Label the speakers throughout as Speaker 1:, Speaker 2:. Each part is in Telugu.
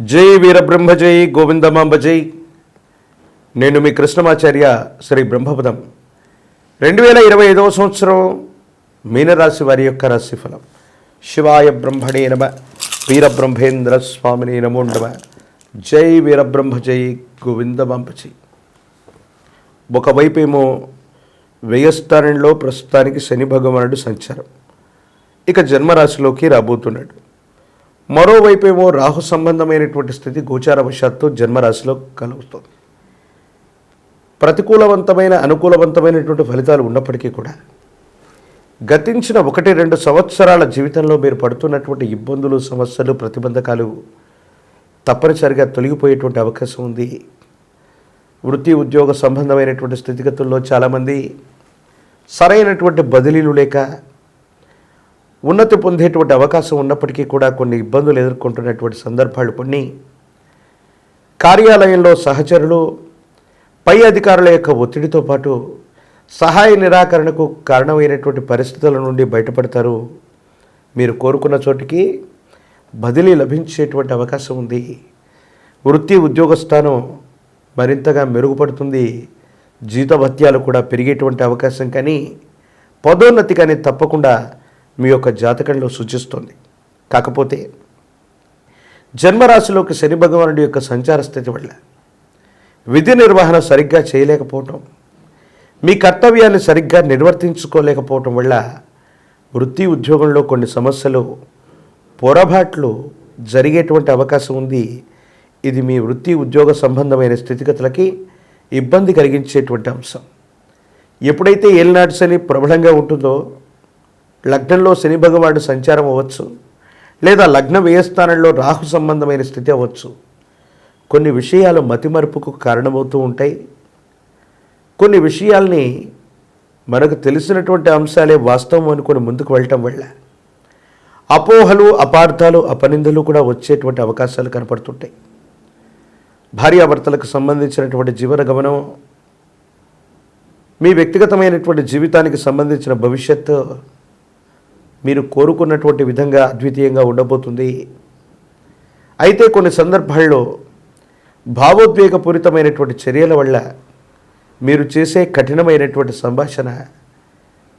Speaker 1: జై వీరబ్రహ్మ జై గోవిందమాంబ జై. నేను మీ కృష్ణమాచార్య శ్రీ బ్రహ్మపదం. రెండు వేల ఇరవై ఐదవ సంవత్సరం మీనరాశి వారి యొక్క రాశిఫలం. శివాయ బ్రహ్మణే నమ వీరబ్రహ్మేంద్ర స్వామిని నమో నమ. జై వీరబ్రహ్మ జై గోవిందమాంబ జై. ఒకవైపేమో వ్యయస్థానంలో ప్రస్తుతానికి శని భగవానుడు సంచారం. ఇక జన్మరాశిలోకి రాబోతున్నాడు. మరోవైపేమో రాహు సంబంధమైనటువంటి స్థితి గోచారవశాత్తు జన్మరాశిలో కలుగుతుంది. ప్రతికూలవంతమైన అనుకూలవంతమైనటువంటి ఫలితాలు ఉన్నప్పటికీ కూడా గతించిన ఒకటి రెండు సంవత్సరాల జీవితంలో మీరు పడుతున్నటువంటి ఇబ్బందులు సమస్యలు ప్రతిబంధకాలు తప్పనిసరిగా తొలగిపోయేటువంటి అవకాశం ఉంది. వృత్తి ఉద్యోగ సంబంధమైనటువంటి స్థితిగతుల్లో చాలామంది సరైనటువంటి బదిలీలు లేక ఉన్నతి పొందేటువంటి అవకాశం ఉన్నప్పటికీ కూడా కొన్ని ఇబ్బందులు ఎదుర్కొంటున్నటువంటి సందర్భాలు కొన్ని. కార్యాలయంలో సహచరులు పై అధికారుల యొక్క ఒత్తిడితో పాటు సహాయ నిరాకరణకు కారణమైనటువంటి పరిస్థితుల నుండి బయటపడతారు. మీరు కోరుకున్న చోటికి బదిలీ లభించేటువంటి అవకాశం ఉంది. వృత్తి ఉద్యోగ స్థానం మరింతగా మెరుగుపడుతుంది. జీతభత్యాలు కూడా పెరిగేటువంటి అవకాశం కానీ పదోన్నతి కానీ తప్పకుండా మీ యొక్క జాతకంలో సూచిస్తుంది. కాకపోతే జన్మరాశిలోకి శని భగవానుడి యొక్క సంచార స్థితి వల్ల విధి నిర్వహణ సరిగ్గా చేయలేకపోవటం మీ కర్తవ్యాన్ని సరిగ్గా నిర్వర్తించుకోలేకపోవటం వల్ల వృత్తి ఉద్యోగంలో కొన్ని సమస్యలు పొరపాట్లు జరిగేటువంటి అవకాశం ఉంది. ఇది మీ వృత్తి ఉద్యోగ సంబంధమైన స్థితిగతులకి ఇబ్బంది కలిగించేటువంటి అంశం. ఎప్పుడైతే ఏలినాటి శని ప్రబలంగా ఉంటుందో లగ్నంలో శని భగవానుడు సంచారం అవ్వచ్చు లేదా లగ్న వ్యయస్థానంలో రాహు సంబంధమైన స్థితి అవ్వచ్చు. కొన్ని విషయాలు మతిమరుపుకు కారణమవుతూ ఉంటాయి. కొన్ని విషయాల్ని మనకు తెలిసినటువంటి అంశాలే వాస్తవం అనుకుని ముందుకు వెళ్ళటం వల్ల అపోహలు అపార్థాలు అపనిందలు కూడా వచ్చేటువంటి అవకాశాలు కనపడుతుంటాయి. భార్యాభర్తలకు సంబంధించినటువంటి జీవన గమనం మీ వ్యక్తిగతమైనటువంటి జీవితానికి సంబంధించిన భవిష్యత్తు మీరు కోరుకున్నటువంటి విధంగా అద్వితీయంగా ఉండబోతుంది. అయితే కొన్ని సందర్భాల్లో భావోద్వేగపూరితమైనటువంటి చర్యల వల్ల మీరు చేసే కఠినమైనటువంటి సంభాషణ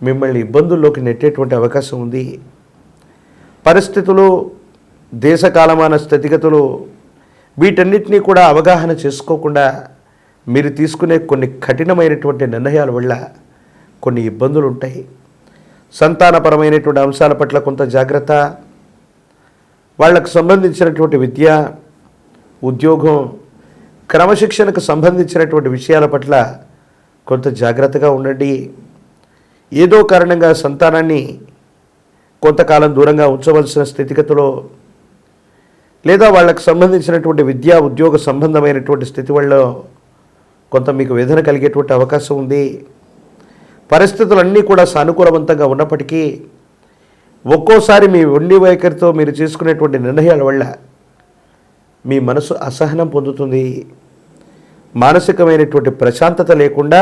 Speaker 1: మిమ్మల్ని ఇబ్బందుల్లోకి నెట్టేటువంటి అవకాశం ఉంది. పరిస్థితులు దేశకాలమాన స్థితిగతులు వీటన్నిటినీ కూడా అవగాహన చేసుకోకుండా మీరు తీసుకునే కొన్ని కఠినమైనటువంటి నిర్ణయాల వల్ల కొన్ని ఇబ్బందులు ఉంటాయి. సంతానపరమైనటువంటి అంశాల పట్ల కొంత జాగ్రత్త వాళ్ళకు సంబంధించినటువంటి విద్య ఉద్యోగం క్రమశిక్షణకు సంబంధించినటువంటి విషయాల పట్ల కొంత జాగ్రత్తగా ఉండండి. ఏదో కారణంగా సంతానాన్ని కొంతకాలం దూరంగా ఉంచవలసిన స్థితిగతిలో లేదా వాళ్ళకు సంబంధించినటువంటి విద్యా ఉద్యోగ సంబంధమైనటువంటి స్థితి వల్ల కొంత మీకు వేదన కలిగేటువంటి అవకాశం ఉంది. పరిస్థితులన్నీ కూడా సానుకూలవంతంగా ఉన్నప్పటికీ ఒక్కోసారి మీ ఉండి వైఖరితో మీరు చేసుకునేటువంటి నిర్ణయాల వల్ల మీ మనసు అసహనం పొందుతుంది. మానసికమైనటువంటి ప్రశాంతత లేకుండా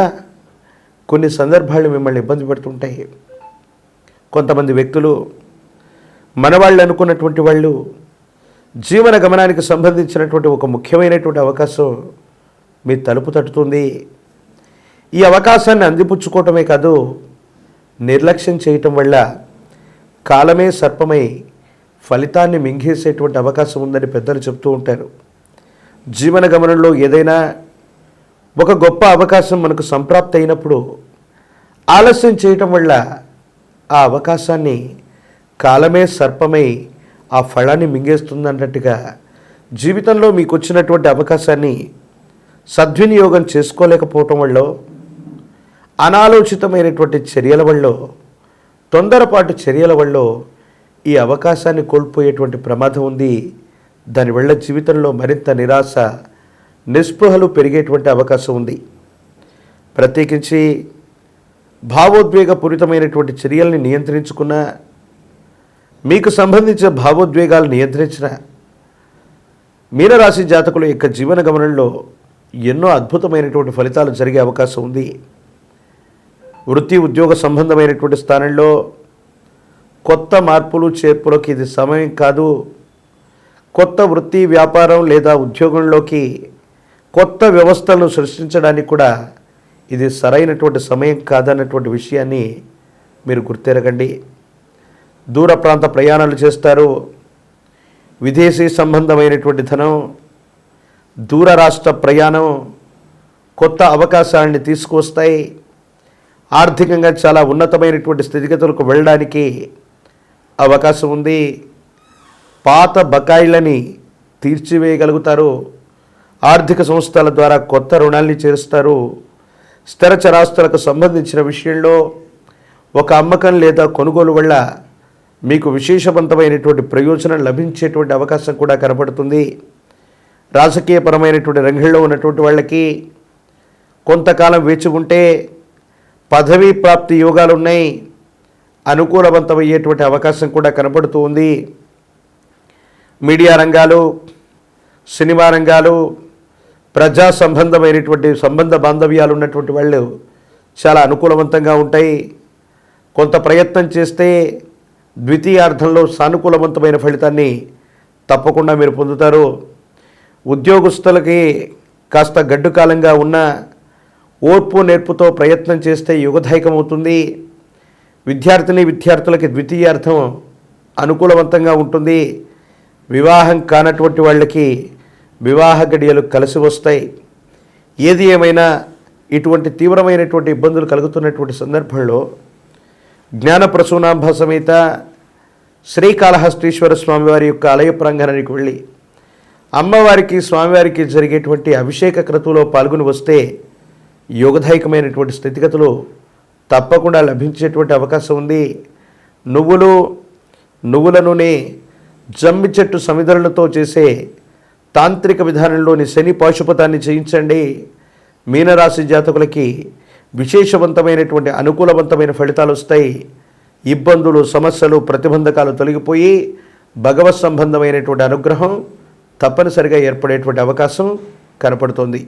Speaker 1: కొన్ని సందర్భాలు మిమ్మల్ని ఇబ్బంది పెడుతుంటాయి. కొంతమంది వ్యక్తులు మనవాళ్ళు అనుకున్నటువంటి వాళ్ళు జీవన గమనానికి సంబంధించినటువంటి ఒక ముఖ్యమైనటువంటి అవకాశం మీ తలుపు తట్టుతుంది. ఈ అవకాశాన్ని అందిపుచ్చుకోవటమే కాదు నిర్లక్ష్యం చేయటం వల్ల కాలమే సర్పమై ఫలితాన్ని మింగేసేటువంటి అవకాశం ఉందని పెద్దలు చెప్తూ ఉంటారు. జీవన గమనంలో ఏదైనా ఒక గొప్ప అవకాశం మనకు సంప్రాప్తి అయినప్పుడు ఆలస్యం చేయటం వల్ల ఆ అవకాశాన్ని కాలమే సర్పమై ఆ ఫలాన్ని మింగేస్తుందన్నట్టుగా జీవితంలో మీకు వచ్చినటువంటి అవకాశాన్ని సద్వినియోగం చేసుకోలేకపోవటం వల్ల అనాలోచితమైనటువంటి చర్యల వల్ల తొందరపాటు చర్యల వల్ల ఈ అవకాశాన్ని కోల్పోయేటువంటి ప్రమాదం ఉంది. దానివల్ల జీవితంలో మరింత నిరాశ నిస్పృహలు పెరిగేటువంటి అవకాశం ఉంది. ప్రత్యేకించి భావోద్వేగపూరితమైనటువంటి చర్యల్ని నియంత్రించుకున్న మీకు సంబంధించిన భావోద్వేగాలు నియంత్రించిన మీనరాశి జాతకుల యొక్క జీవన గమనంలో ఎన్నో అద్భుతమైనటువంటి ఫలితాలు జరిగే అవకాశం ఉంది. వృత్తి ఉద్యోగ సంబంధమైనటువంటి స్థానంలో కొత్త మార్పులు చేర్పులకు ఇది సమయం కాదు. కొత్త వృత్తి వ్యాపారం లేదా ఉద్యోగంలోకి కొత్త వ్యవస్థలను సృష్టించడానికి కూడా ఇది సరైనటువంటి సమయం కాదన్నటువంటి విషయాన్ని మీరు గుర్తెరగండి. దూర ప్రాంత ప్రయాణాలు చేస్తారు. విదేశీ సంబంధమైనటువంటి ధనం దూర రాష్ట్ర ప్రయాణం కొత్త అవకాశాలని తీసుకొస్తాయి ఆర్థికంగా చాలా ఉన్నతమైనటువంటి స్థితిగతులకు వెళ్ళడానికి అవకాశం ఉంది. పాత బకాయిలని తీర్చివేయగలుగుతారు. ఆర్థిక సంస్థల ద్వారా కొత్త రుణాల్ని చేరుస్తారు. స్థిర చరాస్తులకు సంబంధించిన విషయంలో ఒక అమ్మకం లేదా కొనుగోలు వల్ల మీకు విశేషవంతమైనటువంటి ప్రయోజనం లభించేటువంటి అవకాశం కూడా కనపడుతుంది. రాజకీయపరమైనటువంటి రంగంలో ఉన్నటువంటి వాళ్ళకి కొంతకాలం వేచి ఉంటే పదవీ ప్రాప్తి యోగాలు ఉన్నాయి అనుకూలవంతమయ్యేటువంటి అవకాశం కూడా కనపడుతూ ఉంది. మీడియా రంగాలు సినిమా రంగాలు ప్రజా సంబంధమైనటువంటి సంబంధ బాంధవ్యాలు ఉన్నటువంటి వాళ్ళు చాలా అనుకూలవంతంగా ఉంటాయి. కొంత ప్రయత్నం చేస్తే ద్వితీయార్థంలో సానుకూలవంతమైన ఫలితాన్ని తప్పకుండా మీరు పొందుతారు. ఉద్యోగస్తులకి కాస్త గడ్డు కాలంగా ఉన్న ఓర్పు నేర్పుతో ప్రయత్నం చేస్తే యుగదాయకమవుతుంది విద్యార్థిని విద్యార్థులకి ద్వితీయార్థం అనుకూలవంతంగా ఉంటుంది. వివాహం కానటువంటి వాళ్ళకి వివాహ గడియలు కలిసి వస్తాయి. ఏది ఏమైనా ఇటువంటి తీవ్రమైనటువంటి ఇబ్బందులు కలుగుతున్నటువంటి సందర్భంలో జ్ఞాన ప్రసూనాంభ సమేత శ్రీకాళహస్తీశ్వర స్వామివారి యొక్క ఆలయ ప్రాంగణానికి వెళ్ళి అమ్మవారికి స్వామివారికి జరిగేటువంటి అభిషేక క్రతువులో పాల్గొని వస్తే యోగదాయకమైనటువంటి స్థితిగతులు తప్పకుండా లభించేటువంటి అవకాశం ఉంది. నువ్వులు నువ్వుల నూనె జమ్మి చెట్టు సమిధులతో చేసే తాంత్రిక విధానంలోని శని పాశుపతాన్ని చేయించండి. మీనరాశి జాతకులకి విశేషవంతమైనటువంటి అనుకూలవంతమైన ఫలితాలు వస్తాయి. ఇబ్బందులు సమస్యలు ప్రతిబంధకాలు తొలగిపోయి భగవత్ సంబంధమైనటువంటి అనుగ్రహం తప్పనిసరిగా ఏర్పడేటువంటి అవకాశం కనపడుతోంది.